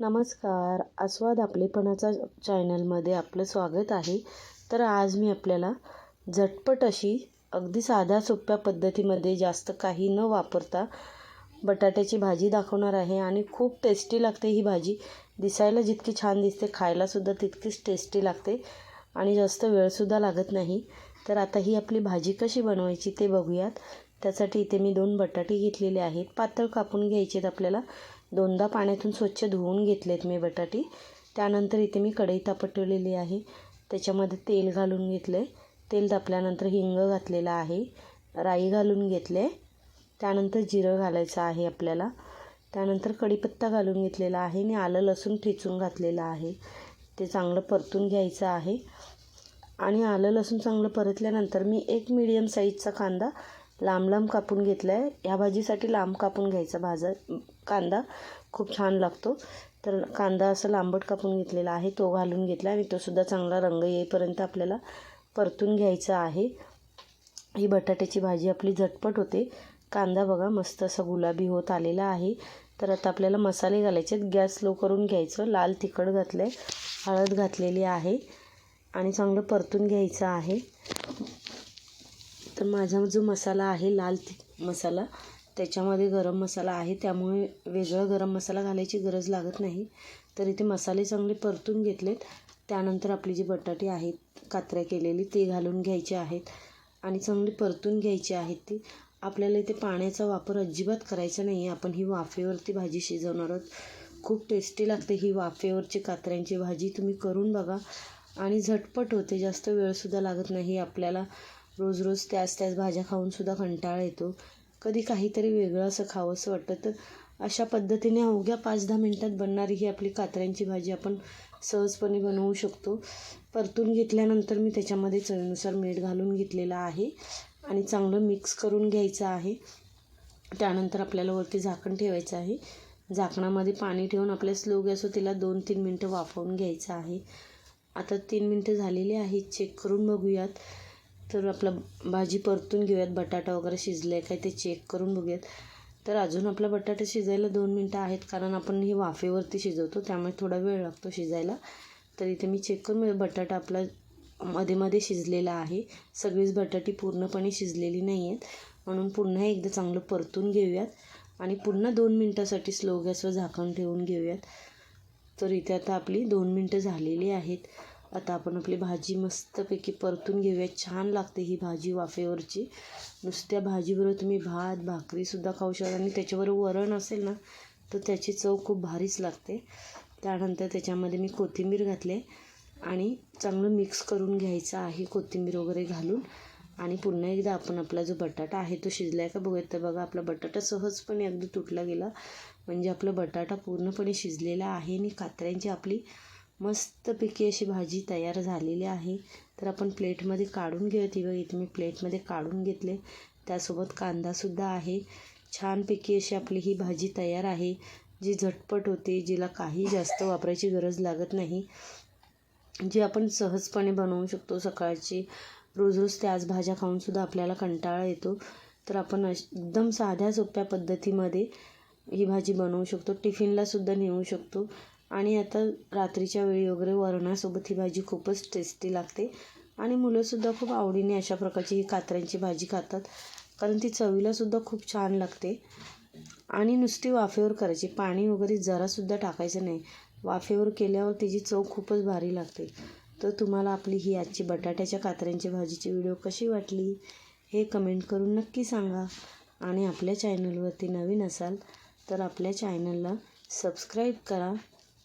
नमस्कार. आस्वाद आपलेपणाचा चॅनलमध्ये आपलं स्वागत आहे. तर आज मी आपल्याला झटपट अशी अगदी साध्या सोप्या पद्धतीमध्ये जास्त काही न वापरता बटाट्याची भाजी दाखवणार आहे आणि खूप टेस्टी लागते ही भाजी. दिसायला जितकी छान दिसते खायलासुद्धा तितकीच टेस्टी लागते आणि जास्त वेळसुद्धा लागत नाही. तर आता ही आपली भाजी कशी बनवायची ते बघूयात. त्यासाठी इथे मी दोन बटाटे घेतलेले आहेत. पातळ कापून घ्यायचे आहेत आपल्याला. दोनदा पाण्यातून स्वच्छ धुवून घेतलेत मी बटाटे. त्यानंतर इथे मी कढई तापटवलेली आहे. त्याच्यामध्ये तेल घालून घेतलं आहे तेल तापल्यानंतर हिंग घातलेला आहे. राई घालून घेतले. त्यानंतर जिरं घालायचं आहे आपल्याला. त्यानंतर कढीपत्ता घालून घेतलेला आहे आणि आलं लसूण ठेचून घातलेलं आहे. ते चांगलं परतून घ्यायचं आहे. आणि आलं लसूण चांगलं परतल्यानंतर मी एक मीडियम साईजचा कांदा लांब लांब कापून घेतला आहे ह्या भाजीसाठी लांब कापून घ्यायचा भाजा. कांदा खूप छान लागतो. तर कांदा असं लांबट कापून घेतलेला आहे. तो घालून घेतला आणि तोसुद्धा चांगला रंग येईपर्यंत आपल्याला परतून घ्यायचा आहे. ही बटाट्याची भाजी आपली झटपट होते. कांदा बघा मस्त असा गुलाबी होत आलेला आहे. तर आता आपल्याला मसाले घालायचे आहेत. गॅस लो करून घ्यायचं. लाल तिखट घातलं आहे हळद घातलेली आहे. आणि चांगलं परतून घ्यायचं आहे. तर माझा जो मसाला आहे लाल मसाला त्याच्यामध्ये गरम मसाला आहे. त्यामुळे वेगळं गरम मसाला घालायची गरज लागत नाही. तर इथे मसाले चांगले परतून घेतलेत. त्यानंतर आपली जी बटाटे आहेत कात्र्या केलेली ते घालून घ्यायचे आहेत. आणि चांगली परतून घ्यायची आहेत ती. आपल्याला इथे पाण्याचा वापर अजिबात करायचा नाही आहे आपण ही वाफेवरती भाजी शिजवणार आहोत. खूप टेस्टी लागते ही वाफेवरची कात्र्यांची भाजी. तुम्ही करून बघा. आणि झटपट होते. जास्त वेळसुद्धा लागत नाही आपल्याला. रोज रोज त्याच त्याच भाज्या खाऊनसुद्धा कंटाळा येतो. कधी काहीतरी वेगळं असं खावंसं वाटतं. तर अशा पद्धतीने अवघ्या पाच दहा मिनटात बनणारी ही आपली कात्र्यांची भाजी आपण सहजपणे बनवू शकतो. परतून घेतल्यानंतर मी त्याच्यामध्ये चवीनुसार मीठ घालून घेतलेलं आहे आणि चांगलं मिक्स करून घ्यायचं आहे. त्यानंतर आपल्याला वरती झाकण ठेवायचं आहे. झाकणामध्ये पाणी ठेवून आपल्या स्लो गॅसवर तिला दोन तीन मिनटं वाफवून घ्यायचं आहे. आता तीन मिनटं झालेली आहेत. चेक करून बघूयात. तर आपलं भाजी परतून घेऊयात. बटाटा वगैरे शिजला आहे काय ते चेक करून बघूयात. तर अजून आपला बटाटा शिजायला दोन मिनटं आहेत कारण आपण ही वाफेवरती शिजवतो त्यामुळे थोडा वेळ लागतो शिजायला. तर इथे मी चेक करून बटाटा आपला मध्ये मध्ये शिजलेला आहे. सगळीच बटाटी पूर्णपणे शिजलेली नाही आहेत म्हणून पुन्हा एकदा चांगलं परतून घेऊयात. आणि पुन्हा दोन मिनटासाठी स्लो गॅसवर झाकण ठेवून घेऊयात. तर इथे आता आपली दोन मिनटं झालेली आहेत. आता आपण आपली भाजी मस्तपैकी परतून घेऊया छान लागते ही भाजी वाफेवरची. नुसत्या भाजीबरोबर तुम्ही भात भाकरीसुद्धा खाऊ शकता आणि त्याच्याबरोबर वरण असेल ना तर त्याची चव खूप भारीच लागते. त्यानंतर त्याच्यामध्ये मी कोथिंबीर घातले आणि चांगलं मिक्स करून घ्यायचं आहे कोथिंबीर वगैरे घालून. आणि पुन्हा एकदा आपण आपला जो बटाटा आहे तो शिजला आहे का बघूयात. तर बघा आपला बटाटा सहजपणे अगदी तुटला गेला. म्हणजे आपला बटाटा पूर्णपणे शिजलेला आहे आणि कात्र्यांची आपली मस्तपैकी अशी भाजी तयार झालेली आहे. तर आपण प्लेटमध्ये काढून घेऊ ती बघ इथे मी प्लेटमध्ये काढून घेतले. त्यासोबत कांदासुद्धा आहे. छानपैकी अशी आपली ही भाजी तयार आहे. जी झटपट होते जिला काही जास्त वापरायची गरज लागत नाही. जी आपण सहजपणे बनवू शकतो सकाळची. रोज रोज त्याच भाज्या खाऊनसुद्धा आपल्याला कंटाळा येतो. तर आपण एकदम साध्या सोप्या पद्धतीमध्ये ही भाजी बनवू शकतो. टिफिनलासुद्धा नेऊ शकतो. आणि आता रात्रीच्या वेळी वगैरे वरणासोबत ही भाजी खूपच टेस्टी लागते. आणि मुलंसुद्धा खूप आवडीने अशा प्रकारची ही कात्र्यांची भाजी खातात. कारण ती चवीलासुद्धा खूप छान लागते. आणि नुसती वाफेवर करायची. पाणी वगैरे जरासुद्धा टाकायचं नाही. वाफेवर केल्यावर तिची चव खूपच भारी लागते. तर तुम्हाला आपली ही आजची बटाट्याच्या कात्र्यांची भाजीची व्हिडिओ कशी वाटली हे कमेंट करून नक्की सांगा. आणि आपल्या चॅनलवरती नवीन असाल तर आपल्या चॅनलला सबस्क्राईब करा.